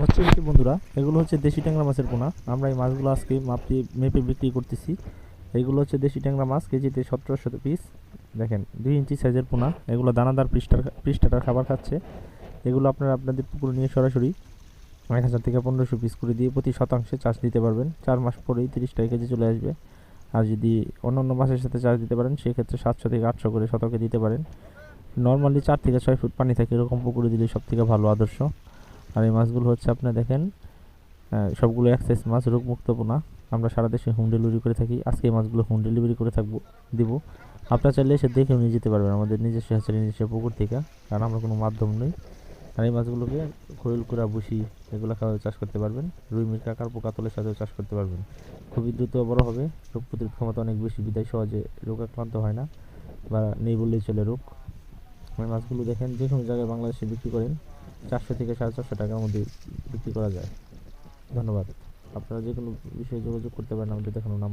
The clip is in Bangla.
মৎস্যজীবী বন্ধুরা, এগুলো হচ্ছে দেশি ট্যাংরা মাছের পোনা। আমরা এই মাছগুলো আজকে মাপটি, মেপে বিক্রি করতেছি। এগুলো হচ্ছে দেশি ট্যাংরা মাছ, কেজিতে সতেরোশো পিস। দেখেন, দুই ইঞ্চি সাইজের পোনা। এগুলো দানাদার পৃষ্ঠার পৃষ্ঠাটার খাবার খাচ্ছে। এগুলো আপনারা আপনাদের পুকুরে নিয়ে সরাসরি এক হাজার থেকে পনেরোশো পিস করে দিয়ে প্রতি শতাংশে চাষ দিতে পারবেন। চার মাস পরেই তিরিশ টাকা কেজি চলে আসবে। আর যদি অন্য অন্য মাছের সাথে চাষ দিতে পারেন, সেক্ষেত্রে সাতশো থেকে আটশো করে শতকে দিতে পারেন। নর্মালি চার থেকে ছয় ফুট পানি থাকে, এরকম পুকুরে দিলে সব থেকে ভালো আদর্শ। আর এই মাছগুলো হচ্ছে আপনি দেখেন সবগুলো সাইজ মাছ রোগমুক্ত পোনা আমরা সারা দেশে হোম ডেলিভারি করে থাকি। আজকে এই মাছগুলো হোম ডেলিভারি করে থাকব, দিব। আপনারা চাইলে এসে দেখেও নিয়ে যেতে পারবেন আমাদের নিজস্ব হ্যাচারি নিজস্ব পুকুর থেকে, কারণ আমরা কোনো মাধ্যম নই। আর এই মাছগুলোকে খৈল কুড়া বুসি এগুলো খাওয়া চাষ করতে পারবেন। রুই মির কাকার পোকাতলের সাথেও চাষ করতে পারবেন। খুবই দ্রুত বড় হবে। রোগ প্রতিরোধ ক্ষমতা অনেক বেশি, বিদায় সহজে রোগ আক্রান্ত হয় না, বা নেই বললেই চলে রোগ। ওই মাছগুলো দেখেন যে কোনো জায়গায় বাংলাদেশে বিক্রি করেন। চারশো থেকে সাড়ে চারশো টাকার মধ্যে বিক্রি করা যায়। ধন্যবাদ। আপনারা যে কোনো বিষয়ে যোগাযোগ করতে পারেন, আমাদের দেখানো নাম